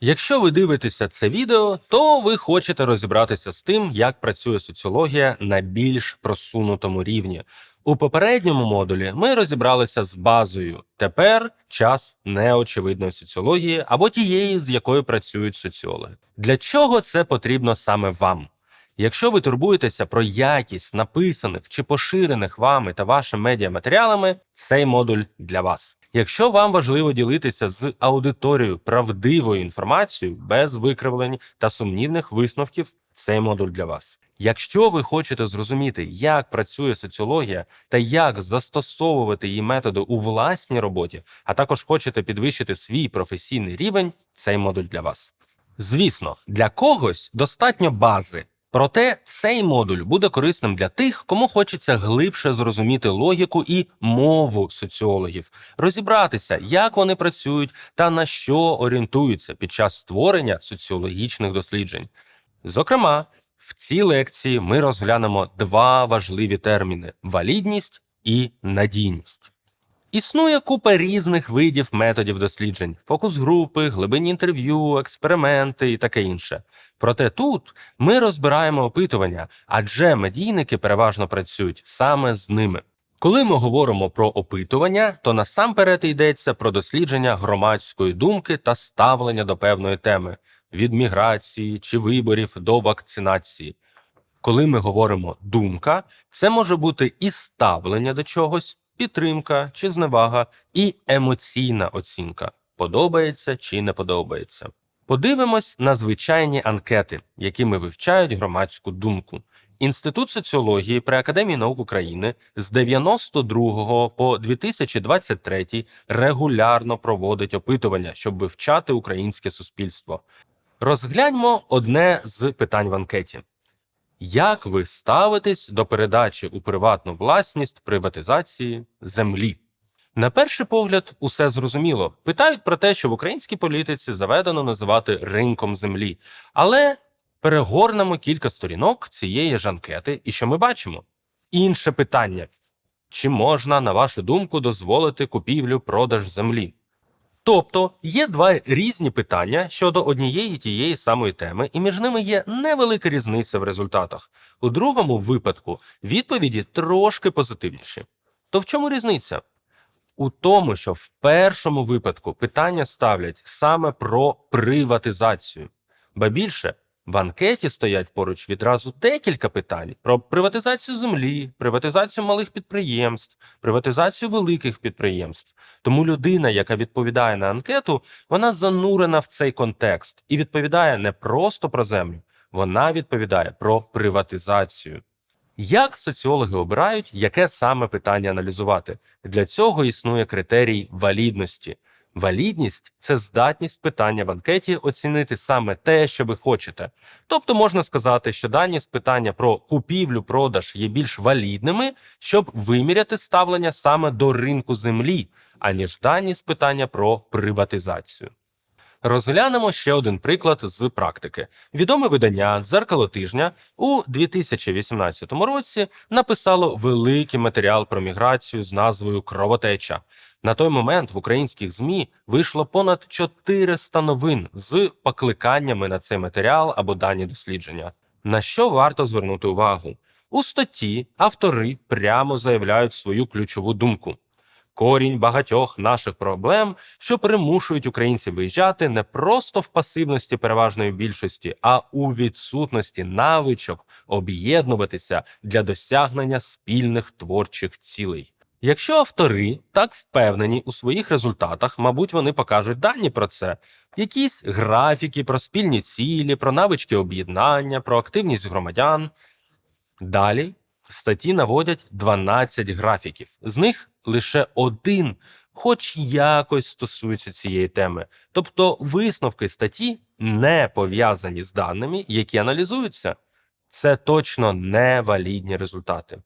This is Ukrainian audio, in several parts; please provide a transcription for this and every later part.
Якщо ви дивитеся це відео, то ви хочете розібратися з тим, як працює соціологія на більш просунутому рівні. У попередньому модулі ми розібралися з базою. Тепер час неочевидної соціології або тієї, з якою працюють соціологи. Для чого це потрібно саме вам? Якщо ви турбуєтеся про якість написаних чи поширених вами та вашими медіаматеріалами, цей модуль для вас. Якщо вам важливо ділитися з аудиторією правдивою інформацією без викривлень та сумнівних висновків, цей модуль для вас. Якщо ви хочете зрозуміти, як працює соціологія та як застосовувати її методи у власній роботі, а також хочете підвищити свій професійний рівень, цей модуль для вас. Звісно, для когось достатньо бази. Проте цей модуль буде корисним для тих, кому хочеться глибше зрозуміти логіку і мову соціологів, розібратися, як вони працюють та на що орієнтуються під час створення соціологічних досліджень. Зокрема, в цій лекції ми розглянемо два важливі терміни: валідність і надійність. Існує купа різних видів методів досліджень: фокус-групи, глибинні інтерв'ю, експерименти і таке інше. Проте тут ми розбираємо опитування, адже медійники переважно працюють саме з ними. Коли ми говоримо про опитування, то насамперед йдеться про дослідження громадської думки та ставлення до певної теми від міграції чи виборів до вакцинації. Коли ми говоримо думка, це може бути і ставлення до чогось, підтримка чи зневага, і емоційна оцінка подобається чи не подобається. Подивимось на звичайні анкети, якими вивчають громадську думку. Інститут соціології при Академії наук України з 92 по 2023 регулярно проводить опитування, щоб вивчати українське суспільство. Розгляньмо одне з питань в анкеті. Як ви ставитесь до передачі у приватну власність приватизації землі? На перший погляд, усе зрозуміло. Питають про те, що в українській політиці заведено називати ринком землі. Але перегорнемо кілька сторінок цієї ж анкети, і що ми бачимо? Інше питання: чи можна, на вашу думку, дозволити купівлю продаж землі? Тобто є два різні питання щодо однієї тієї самої теми, і між ними є невелика різниця в результатах. У другому випадку відповіді трошки позитивніші. То в чому різниця? У тому, що в першому випадку питання ставлять саме про приватизацію, ба більше в анкеті стоять поруч відразу декілька питань про приватизацію землі, приватизацію малих підприємств, приватизацію великих підприємств. Тому людина, яка відповідає на анкету, вона занурена в цей контекст і відповідає не просто про землю, вона відповідає про приватизацію. Як соціологи обирають, яке саме питання аналізувати? Для цього існує критерій валідності. Валідність це здатність питання в анкеті оцінити саме те, що ви хочете. Тобто можна сказати, що дані з питання про купівлю-продаж є більш валідними, щоб виміряти ставлення саме до ринку землі, аніж дані з питання про приватизацію. Розглянемо ще один приклад з практики. Відоме видання Дзеркало тижня у 2018 році написало великий матеріал про міграцію з назвою Кровотеча. На той момент в українських ЗМІ вийшло понад 400 новин з покликаннями на цей матеріал або дані дослідження. На що варто звернути увагу? У статті автори прямо заявляють свою ключову думку. Корінь багатьох наших проблем, що примушують українців виїжджати не просто в пасивності переважної більшості, а у відсутності навичок об'єднуватися для досягнення спільних творчих цілей. Якщо автори так впевнені у своїх результатах, мабуть, вони покажуть дані про це, якісь графіки про спільні цілі, про навички об'єднання, про активність громадян. Далі в статті наводять 12 графіків, з них лише один, хоч якось стосується цієї теми. Тобто висновки статті не пов'язані з даними, які аналізуються. Це точно не валідні результати.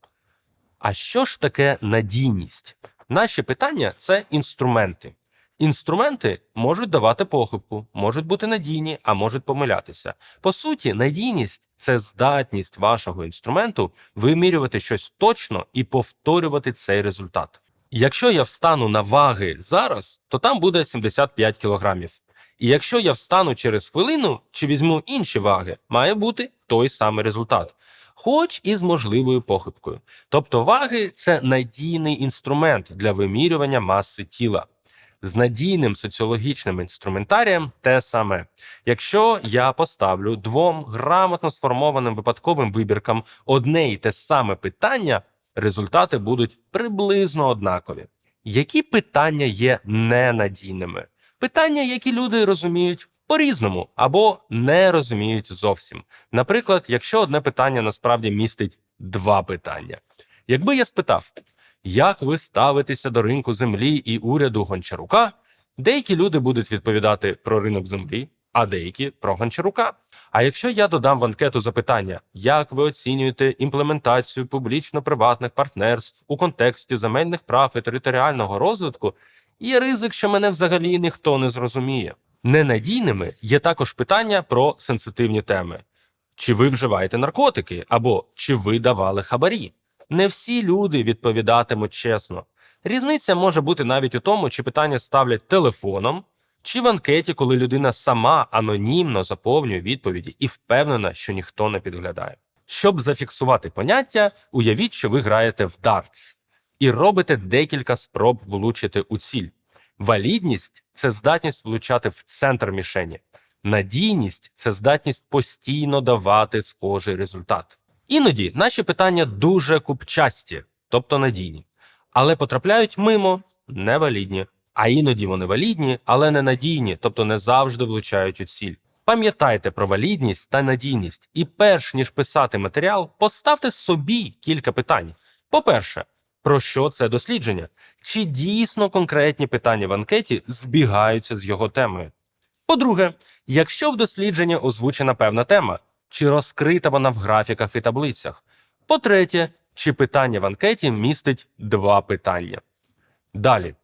А що ж таке надійність? Наші питання це інструменти. Інструменти можуть давати похибку, можуть бути надійні, а можуть помилятися. По суті, надійність це здатність вашого інструменту вимірювати щось точно і повторювати цей результат. Якщо я встану на ваги зараз, то там буде 75 кілограмів. І якщо я встану через хвилину чи візьму інші ваги, має бути той самий результат, хоч і з можливою похибкою. Тобто ваги це надійний інструмент для вимірювання маси тіла. З надійним соціологічним інструментарієм те саме. Якщо я поставлю двом грамотно сформованим випадковим вибіркам одне і те саме питання, результати будуть приблизно однакові. Які питання є ненадійними? Питання, які люди розуміють по-різному або не розуміють зовсім. Наприклад, якщо одне питання насправді містить два питання. Якби я спитав, як ви ставитеся до ринку землі і уряду Гончарука, деякі люди будуть відповідати про ринок землі, а деякі про Гончарука. А якщо я додам в анкету запитання, як ви оцінюєте імплементацію публічно-приватних партнерств у контексті земельних прав і територіального розвитку, є ризик, що мене взагалі ніхто не зрозуміє. Ненадійними є також питання про сенситивні теми: чи ви вживаєте наркотики, або чи ви давали хабарі. Не всі люди відповідатимуть чесно. Різниця може бути навіть у тому, чи питання ставлять телефоном, чи в анкеті, коли людина сама анонімно заповнює відповіді і впевнена, що ніхто не підглядає. Щоб зафіксувати поняття, уявіть, що ви граєте в дартс і робите декілька спроб влучити у ціль. Валідність це здатність влучати в центр мішені. Надійність це здатність постійно давати схожий результат. Іноді наші питання дуже купчасті, тобто надійні, але потрапляють мимо невалідні. А іноді вони валідні, але не надійні, тобто не завжди влучають у ціль. Пам'ятайте про валідність та надійність, і перш ніж писати матеріал, поставте собі кілька питань. По-перше, про що це дослідження? Чи дійсно конкретні питання в анкеті збігаються з його темою? По-друге, якщо в дослідженні озвучена певна тема, чи розкрита вона в графіках і таблицях? По-третє, чи питання в анкеті містить два питання? Далі,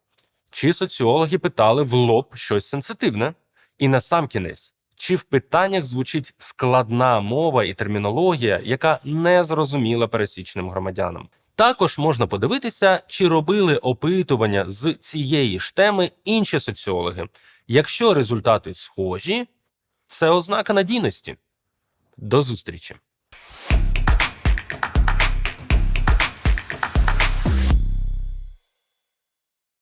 чи соціологи питали в лоб щось сенситивне? І насамкінець, чи в питаннях звучить складна мова і термінологія, яка не зрозуміла пересічним громадянам? Також можна подивитися, чи робили опитування з цієї ж теми інші соціологи. Якщо результати схожі, це ознака надійності. До зустрічі!